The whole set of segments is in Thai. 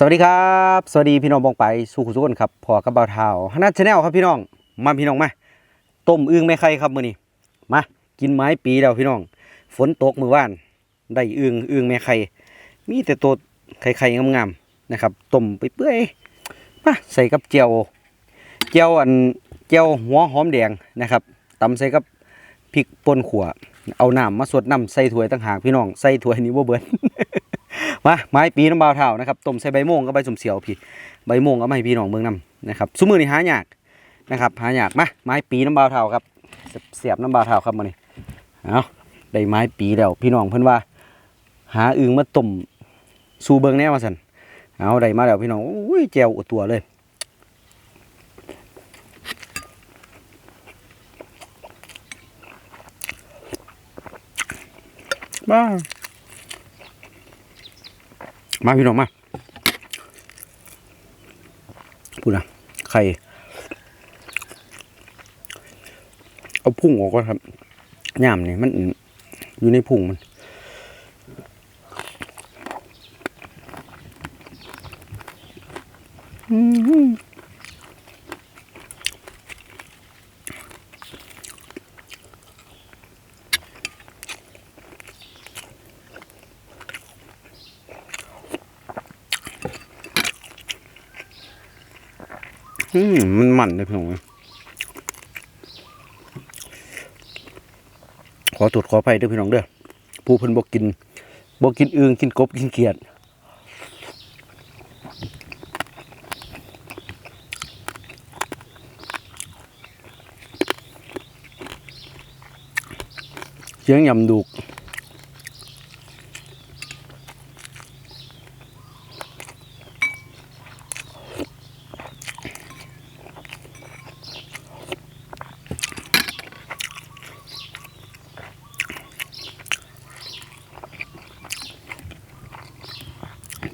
สวัสดีครับ สวัสดีพี่น้องบองไปสู่ขุสุกคนครับพอกับบ่าวเท้าฮนัทชาแนลครับพี่น้อง มาพี่น้องมา ต้มอึ่งแม่ไข่ครับมื้อนี้ มา กินไม้ปีแล้วพี่น้อง ฝนตกมื้อวาน ได้อึ่งอึ่งแม่ไข่ มีแต่ตัวไข่ๆงามๆนะครับ ต้มไปเปื่อยมาใส่กับเจียว เจียวอันเจียวหัวหอมแดงนะครับตำใส่กับพริกป่นขั่ว เอาน้ำมาสดน้ำใส่ถ้วยต่างหากพี่น้อง ใส่ถ้วยนี้บ่เบิด มาไม้ปีน้ำบาวเท่านะครับต้มใส่ใบโมงกับใบสมเสียวพี่ใบมงเอามาให้พี่น้องเมืองนำนะครับซุมือนี่หายากนะครับหายากมาไม้ปีน้ำบาวเท่าครับเสียบน้ำบาวเท่าครับมานี่เอาได้ไม้ปีแล้วพี่น้องเพิ่อนว่า หาอึงมาต้มสูเบิงแน่ว่าสันเอาได้มาแล้วพี่น้องอุ้ยแจวอดตัวเลยบ้า มาพี่น้องมาพูดนะไข่เอาพุ่งออกก็ครับย่ามนี่มันอยู่ในพุ่งมัน อืมมันมันเลยพี่น้องเอ้ยขอตรวจขอไปด้วยพี่น้องเด้อผู้เพิ่นบอกกินบอกกินอึงกินกบกินเขียดเสียงยำดูก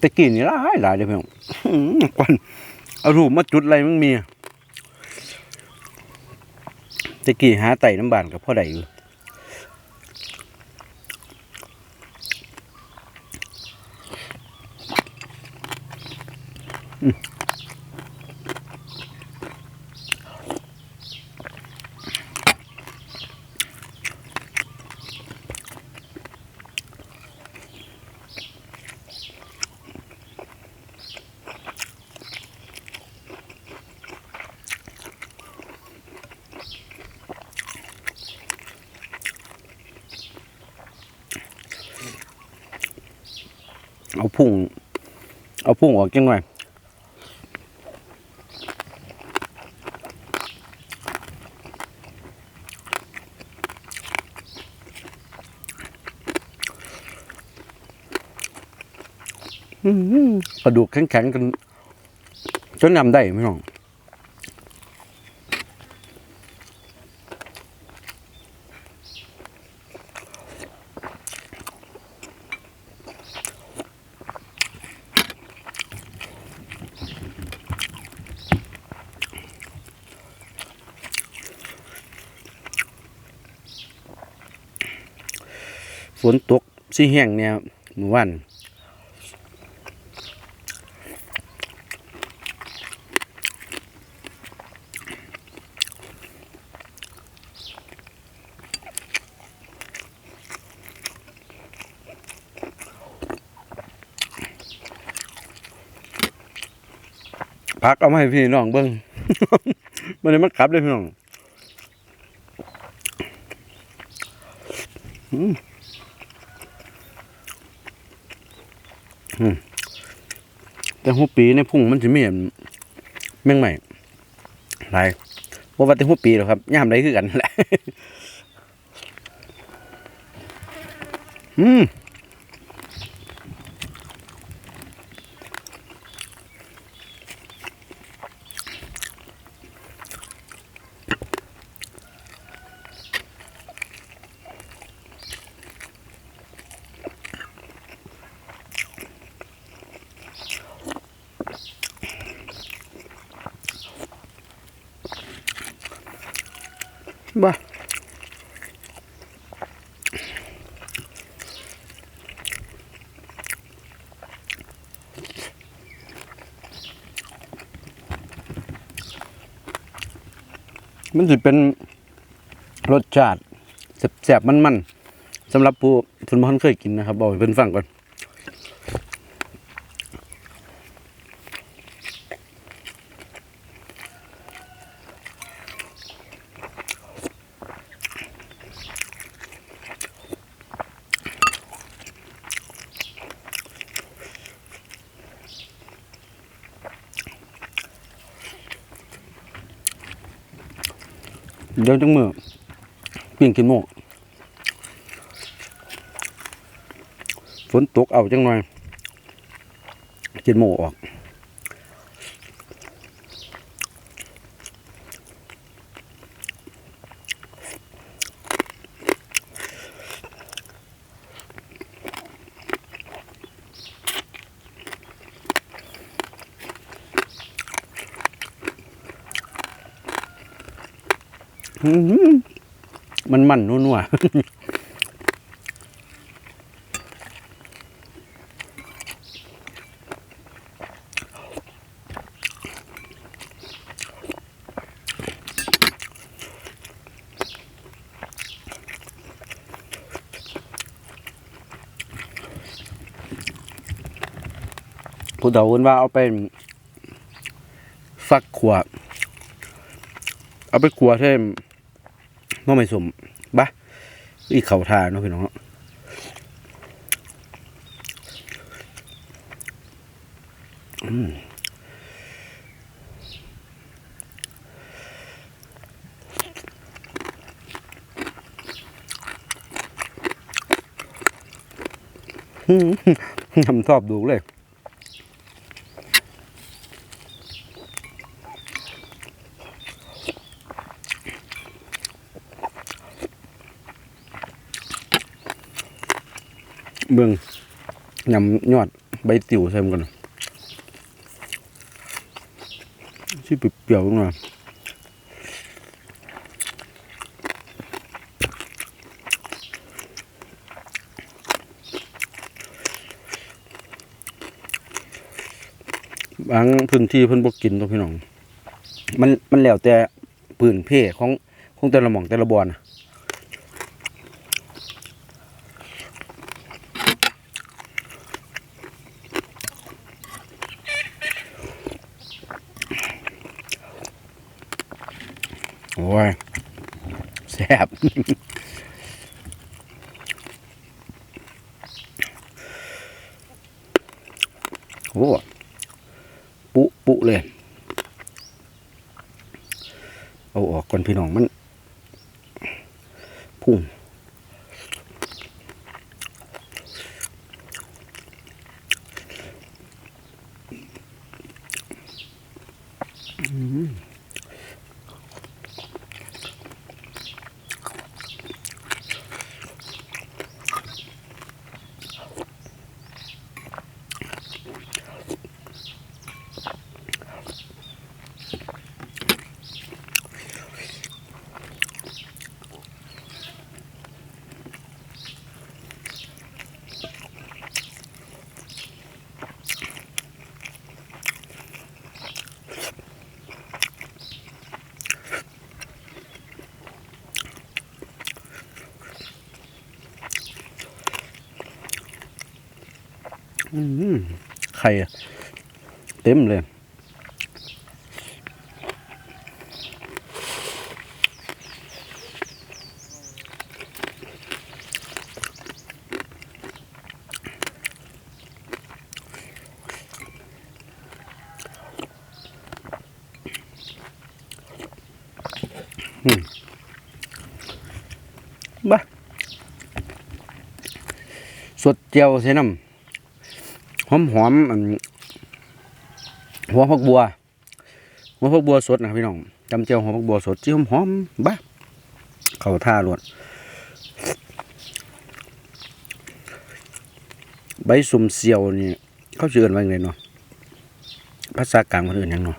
ตะกี้นี่หลายหลายเลยพี่องควันเอารูปมาจุดอะไรมึงมีตะกี้หาไต่น้ำบานกับพ่อใดอยู่อืมเอาพุ่ง พุ่งออกจังหน่อยอื้อหือกระดูกแข็งๆกันจนนำได้ไม่น้อง นตกสีแห้งเนี่ยเมื่อวันพักเอามาให้พี่น้องเบิ้งมันเลยมันกลับเลยพี่น้อง แต่หัวปีในพุ่งมันจะมีอันแมงใหม่หลายว่าว่าแต่หัวปีหรอครับย่ามได้คือกันนั่นแหละอืม มันจะเป็นรสชาติแสบๆมันๆสำหรับผู้ทุนพันเคยกินนะครับบอกเป็นฟังก่อน เดี๋ยวจังมือเพียงกินโมกฝนตกเอาจังหน่อยกินโมกออก มันมันนัวๆผู้เฒ่าคนว่าเอาไปฟักขวดเอาไปขัวเท่ น้องไม่สมบะอีเข่าทาเนาะพี่น้องเนาะอืมอืมทำชอบดูเลย เบิ่งยำยอดใบติ๋วใส่มก่อนชื่อเปรี้ยวๆลงมาบางพื้นที่เพิ่นบ่กินตัวพี่น้อง มันมันแล้วแต่พื้นเพของของแต่ละหม่องแต่ละบอนน่ะ โอ้ยแซ่บโอ้ปุปุเลย เอาออกก่อนพี่น้องมัน พุ่งอื้อหือไข่เต็มเลยอืมบ้าสดเจียวใส่น้ำ อมหอมหัวผักบัว หัวผักบัวสดนะพี่น้องจำเจียวหัวผักบัวสดที่หอมหอมบ้าเข้าท่าลวด ใบสุ่มเสียวนี่เขาเชื่อันว่าไงเนาะภาษากลางคนอื่นยังเนาะ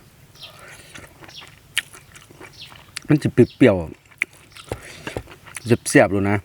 มันจะเปรี้ยวๆเสียบเลยนะ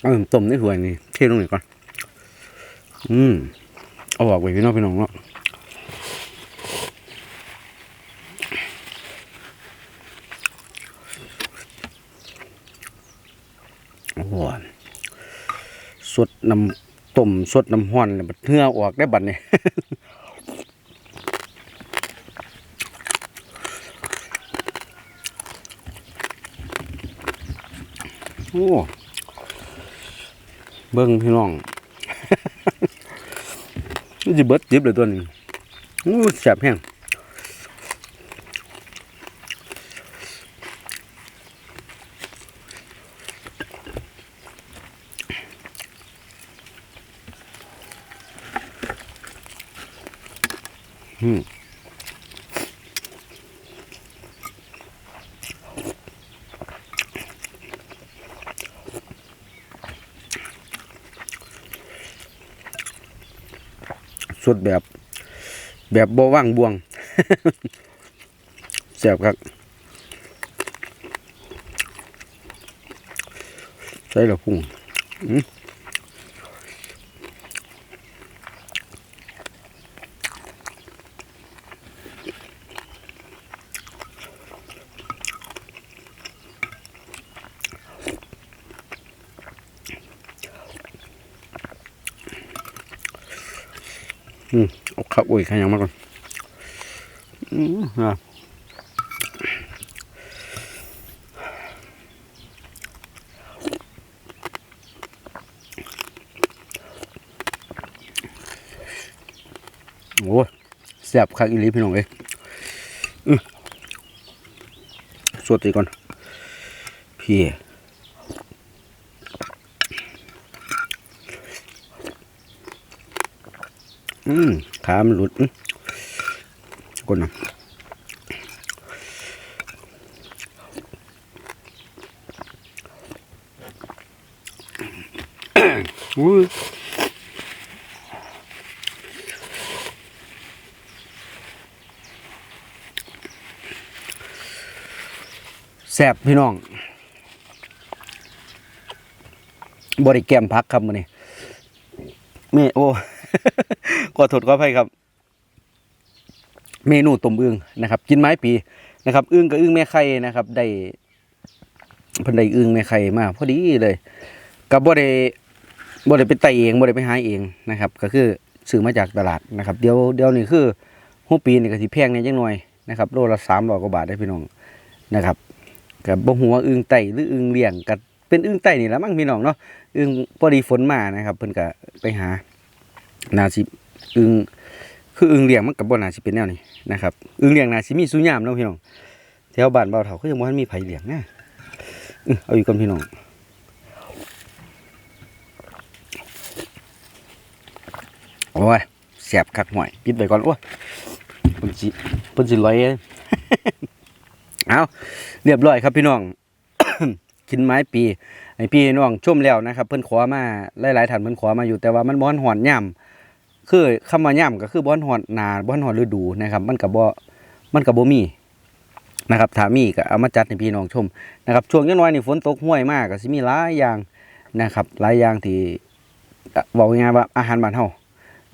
เอาต้มในถ้วยนี่เทลงหน่อยก่อน อืมเอาออกไปพี่น้องพี่น้องเนาะโอ้โหสดน้ำต้มสดน้ำห้อนเลยบัดเนื้อออกได้บัดเนี่ยโอ้ เบิ้งพี่น้องมันจะเบิดจิบเลยตัวนี้อู้แสบแห้งอืม ดแบบ แบบบว่างบวงแสบครับใส่ละพุ่งอืม เอาข้าวอุ้ยขยังมาก่อนอืมอะโอ้แซ่บคักอีหลีพี่น้องเอ้ยอื้อสดอีก่อนพี่ อืมขามหลุดอื้อก่อนนะอุ้แซ่บพี่น้องบริแกมพักครับมื้อนี้แม่โอ้ อโทษขออภัยครับ เมนูต้มอึ่งนะครับ กินไม้ปีนะครับอึ่งกับอึ่งแม่ไข่นะครับ ได้พิ่นได้อึ่งแม่ไข่มาพอดีเลยกับบ่ได้บ่ได้ไปไต่เองบ่ได้ไปหาเองนะครับ ก็คือซื้อมาจากตลาดนะครับ เดี๋ยวเดี๋ยวนี้คือหูปีนี่ก็สิแพงเนี่ยจังหน่อยนะครับโลละ300กว่าบาทได้พี่น้องนะครับกับบ่ฮู้ว่าอึ่งไต่หรืออึ่งเลี้ยงก็เป็นอึ่งไต่นี่แหละมั้งพี่น้องเนาะอึ่งพอดีฝนมานะครับ เพิ่นก็ไปหานาสิ อึงคืออึงเลี้ยงมันกับบ่นาสิเป็นแนวนี้นะครับอึงเลี้ยงนาสิมีสุญามเนาะพี่น้องแถวบ้านเบาเฒ่าเขายังบ่ทันมีไผเลี้ยงนะเอาอยู่กับพี่น้องโอ้ยแสบคักห่วยปิดไว้ก่อนโอ้ยเพิ่นสิเพิ่นสิลอยเอาเรียบร้อยครับพี่น้องกินไม้ปีให้พี่น้องชุ่มแล้วนะครับ เพิ่นขอมาหลายๆท่านเพิ่นขอมาอยู่แต่ว่ามันบ่ทันหอนย่ำ คือคำว่าย่ำก็คือบ่ทันหอนนาบ่ทันหอนฤดูนะครับ มันก็บ่มันก็บ่มีนะครับถามีก็เอามาจัดให้พี่น้องชมนะครับช่วงยังน้อยนี่ฝนตกห้วยมากก็สิมีหลายอย่างนะครับหลายอย่างที่เอ่อเว้าง่ายว่าอาหารบ้านเฮา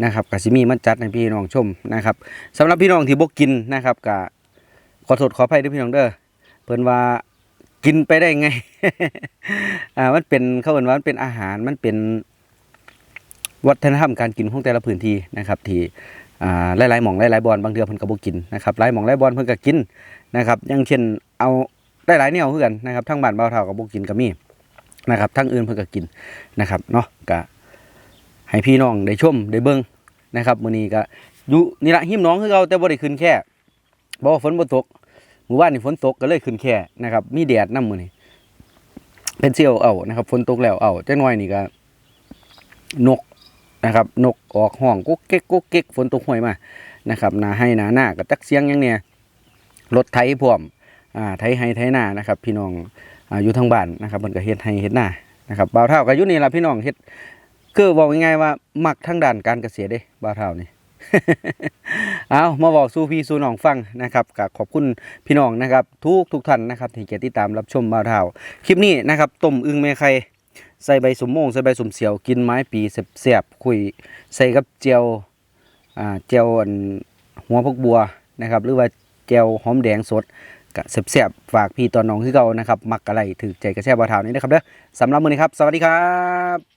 นะครับก็สิมีมาจัดให้พี่น้องชมนะครับสำหรับพี่น้องที่บ่กินนะครับก็ขอโทษขออภัยด้วยพี่น้องเด้อเพิ่นว่ากินไปได้ไงอ่ามันเป็นเขาเอ่นว่ามันเป็นอาหารมันเป็น วัฒนธรรมการกินของแต่ละพื้นที่นะครับที่หลายๆหม่องหลายๆบอนบางเดือเพิ่นก็บ่กินนะครับหลายหม่องหลายบอนเพิ่นก็กินนะครับอย่างเช่นเอาหลายๆแนวคือกันนะครับทั้งบ้านเบาเฒ่าก็บ่กินก็มีนะครับทั้งอื่นเพิ่นก็กินนะครับเนาะก็ให้พี่น้องได้ชมได้เบิ่งนะครับมื้อนี้ก็อยู่นี่ละหิมน้องคือเก่าแต่บ่ได้ขึ้นแค่บ่ว่าฝนบ่ตกหมู่บ้านนี่ฝนตกก็เลยขึ้นแค่นะครับมีแดดนำมื้อนี้เป็นเซียวเอานะครับฝนตกแล้วเอาจังน้อยนี่ก็นก นะครับ นกออกห้องกุ๊กเก๊กกุ๊กเก๊กฝนตกห่วยมานะครับหนาให้หนาหน้าก็จักเสียงยังเนี่ยรถไถพร้อมอ่าไถไห้ไถนานะครับ พี่น้องอ่าอยู่ทางบ้านนะครับเพิ่นก็เฮ็ดไห้เฮ็ดหน้านะครับบ่าวเท่าก็อยู่นี่ล่ะพี่น้องเฮ็ดคือบอกง่ายๆว่ามักทางด้านการเกษตรเด้บ่าวเท่านี่เอามาบอกสู่พี่สู่น้องฟังนะครับก็ขอบคุณพี่น้องนะครับ ทุกทุกท่านนะครับที่เกียรติตามรับชมบ่าวเท่า คลิปนี้นะครับต้มอึ่งแม่ไข่ ใส่ใบสมโมงใส่ใบสมเสียวกินไม้ปีเสียบๆคุยใส่กับเจียวอ่าเจียวหัวพกบัวนะครับ หรือว่าเจียวหอมแดงสดก็แซ่บๆฝากพี่ตอนน้องคือเก่านะครับ มักอะไรถือใจกระแช่บ่าวเทานี้นะครับเด้อสำหรับมือนี้ครับ สวัสดีครับ